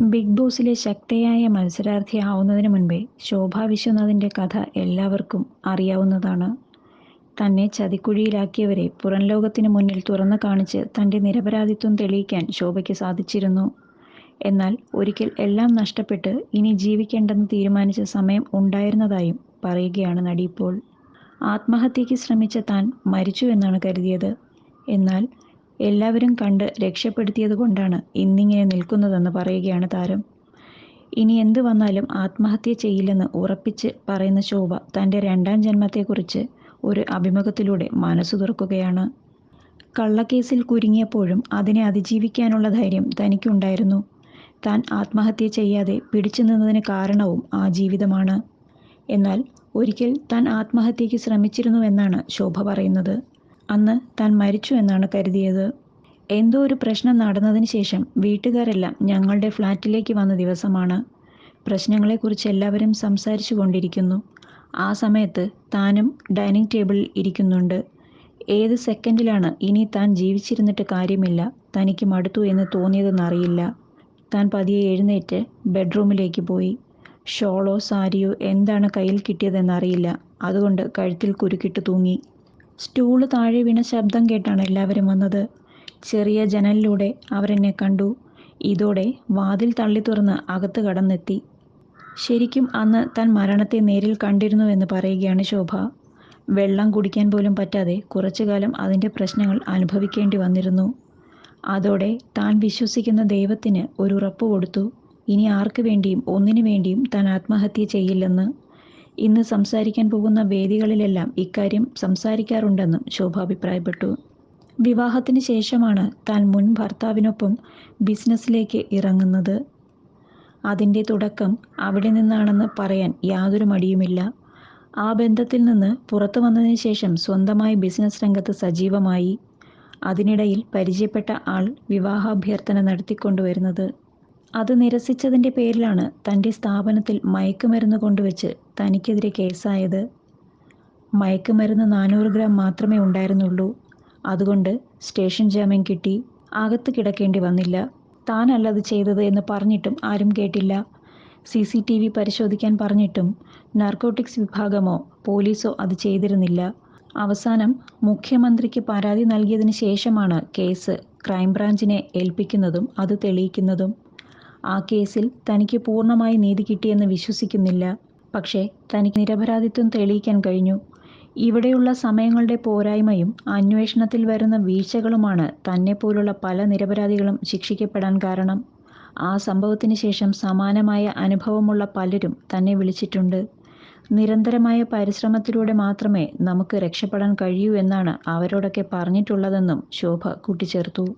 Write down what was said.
Big ബോസിലെ ശക്തയായ മത്സരാർത്ഥിയാവുന്നതിന് മുൻപേ ശോഭ വിശ്വനാഥിന്റെ കഥ എല്ലാവർക്കും അറിയാവുന്നതാണ്. തന്നെ ചതിക്കുഴിയിലാക്കിയവരെ പുറം ലോകത്തിന് മുന്നിൽ തുറന്നു കാണിച്ച് തന്റെ നിരപരാധിത്വം തെളിയിക്കാൻ ശോഭയ്ക്ക് സാധിച്ചിരുന്നു. എന്നാൽ ഒരിക്കൽ എല്ലാം നഷ്ടപ്പെട്ട് ഇനി ജീവിക്കേണ്ടെന്ന് തീരുമാനിച്ച സമയം ഉണ്ടായിരുന്നതായും പറയുകയാണ് നടി ഇപ്പോൾ. ആത്മഹത്യയ്ക്ക് ശ്രമിച്ച താൻ മരിച്ചു എന്നാണ് കരുതിയത്. എന്നാൽ എല്ലാവരും കണ്ട് രക്ഷപ്പെടുത്തിയത് കൊണ്ടാണ് ഇന്നിങ്ങനെ നിൽക്കുന്നതെന്ന് പറയുകയാണ് താരം. ഇനി എന്ത് വന്നാലും ആത്മഹത്യ ചെയ്യില്ലെന്ന് ഉറപ്പിച്ച് പറയുന്ന ശോഭ തന്റെ രണ്ടാം ജന്മത്തെക്കുറിച്ച് ഒരു അഭിമുഖത്തിലൂടെ മനസ്സു തുറക്കുകയാണ്. കള്ളക്കേസിൽ കുരുങ്ങിയപ്പോഴും അതിനെ അതിജീവിക്കാനുള്ള ധൈര്യം തനിക്കുണ്ടായിരുന്നു. താൻ ആത്മഹത്യ ചെയ്യാതെ പിടിച്ചു നിന്നതിന് കാരണവും ആ ജീവിതമാണ്. എന്നാൽ ഒരിക്കൽ താൻ ആത്മഹത്യയ്ക്ക് ശ്രമിച്ചിരുന്നുവെന്നാണ് ശോഭ പറയുന്നത്. അന്ന് താൻ മരിച്ചു എന്നാണ് കരുതിയത്. എന്തോ ഒരു പ്രശ്നം നടന്നതിന് ശേഷം വീട്ടുകാരെല്ലാം ഞങ്ങളുടെ ഫ്ലാറ്റിലേക്ക് വന്ന ദിവസമാണ്. പ്രശ്നങ്ങളെക്കുറിച്ച് എല്ലാവരും സംസാരിച്ചു കൊണ്ടിരിക്കുന്നു. ആ സമയത്ത് താനും ഡൈനിങ് ടേബിളിൽ ഇരിക്കുന്നുണ്ട്. ഏത് സെക്കൻഡിലാണ് ഇനി താൻ ജീവിച്ചിരുന്നിട്ട് കാര്യമില്ല തനിക്ക് മടുത്തു എന്ന് തോന്നിയതെന്നറിയില്ല. താൻ പതിയെ എഴുന്നേറ്റ് ബെഡ്റൂമിലേക്ക് പോയി. ഷോളോ സാരിയോ എന്താണ് കയ്യിൽ കിട്ടിയതെന്നറിയില്ല. അതുകൊണ്ട് കഴുത്തിൽ കുരുക്കിട്ട് തൂങ്ങി. സ്റ്റൂൾ താഴെ വീണ ശബ്ദം കേട്ടാണ് എല്ലാവരും വന്നത്. ചെറിയ ജനലിലൂടെ അവരെന്നെ കണ്ടു. ഇതോടെ വാതിൽ തള്ളി തുറന്ന് അകത്ത് കടന്നെത്തി. ശരിക്കും അന്ന് താൻ മരണത്തെ നേരിൽ കണ്ടിരുന്നുവെന്ന് പറയുകയാണ് ശോഭ. വെള്ളം കുടിക്കാൻ പോലും പറ്റാതെ കുറച്ചു കാലം അതിന്റെ പ്രശ്നങ്ങൾ അനുഭവിക്കേണ്ടി വന്നിരുന്നു. അതോടെ താൻ വിശ്വസിക്കുന്ന ദൈവത്തിന് ഒരു ഉറപ്പ് കൊടുത്തു. ഇനി ആർക്കു വേണ്ടിയും ഒന്നിനു വേണ്ടിയും താൻ ആത്മഹത്യ ചെയ്യില്ലെന്ന്. ഇന്ന് സംസാരിക്കാൻ പോകുന്ന വേദികളിലെല്ലാം ഇക്കാര്യം സംസാരിക്കാറുണ്ടെന്നും ശോഭ അഭിപ്രായപ്പെട്ടു. വിവാഹത്തിന് ശേഷമാണ് താൻ മുൻ ഭർത്താവിനൊപ്പം ബിസിനസ്സിലേക്ക് ഇറങ്ങുന്നത്. അതിന്റെ തുടക്കം അവിടെ നിന്നാണെന്ന് പറയാൻ യാതൊരു മടിയുമില്ല. ആ ബന്ധത്തിൽ നിന്ന് പുറത്തു വന്നതിന് ശേഷം സ്വന്തമായി ബിസിനസ് രംഗത്ത് സജീവമായി. അതിനിടയിൽ പരിചയപ്പെട്ട ആൾ വിവാഹാഭ്യർത്ഥന നടത്തിക്കൊണ്ടുവരുന്നത്. അത് നിരസിച്ചതിന്റെ പേരിലാണ് തന്റെ സ്ഥാപനത്തിൽ മയക്കുമരുന്ന് കൊണ്ടുവച്ച് തനിക്കെതിരെ കേസായത്. മയക്കുമരുന്ന് നാനൂറ് ഗ്രാം മാത്രമേ ഉണ്ടായിരുന്നുള്ളൂ. അതുകൊണ്ട് സ്റ്റേഷൻ ജാമ്യം കിട്ടി. അകത്ത് കിടക്കേണ്ടി വന്നില്ല. താനല്ല അത് ചെയ്തത് എന്ന് പറഞ്ഞിട്ടും ആരും കേട്ടില്ല. സി സി ടി വി പരിശോധിക്കാൻ പറഞ്ഞിട്ടും നാർക്കോട്ടിക്സ് വിഭാഗമോ പോലീസോ അത് ചെയ്തിരുന്നില്ല. അവസാനം മുഖ്യമന്ത്രിക്ക് പരാതി നൽകിയതിന് ശേഷമാണ് കേസ് ക്രൈംബ്രാഞ്ചിനെ ഏൽപ്പിക്കുന്നതും അത് തെളിയിക്കുന്നതും. ആ കേസിൽ തനിക്ക് പൂർണമായി നീതി കിട്ടിയെന്ന് വിശ്വസിക്കുന്നില്ല. പക്ഷേ തനിക്ക് നിരപരാധിത്വം തെളിയിക്കാൻ കഴിഞ്ഞു. ഇവിടെയുള്ള സമയങ്ങളുടെ പോരായ്മയും അന്വേഷണത്തിൽ വരുന്ന വീഴ്ചകളുമാണ് തന്നെപ്പോലുള്ള പല നിരപരാധികളും ശിക്ഷിക്കപ്പെടാൻ കാരണം. ആ സംഭവത്തിന് ശേഷം സമാനമായ അനുഭവമുള്ള പലരും തന്നെ വിളിച്ചിട്ടുണ്ട്. നിരന്തരമായ പരിശ്രമത്തിലൂടെ മാത്രമേ നമുക്ക് രക്ഷപ്പെടാൻ കഴിയൂ എന്നാണ് അവരോടൊക്കെ പറഞ്ഞിട്ടുള്ളതെന്നും ശോഭ കൂട്ടിച്ചേർത്തു.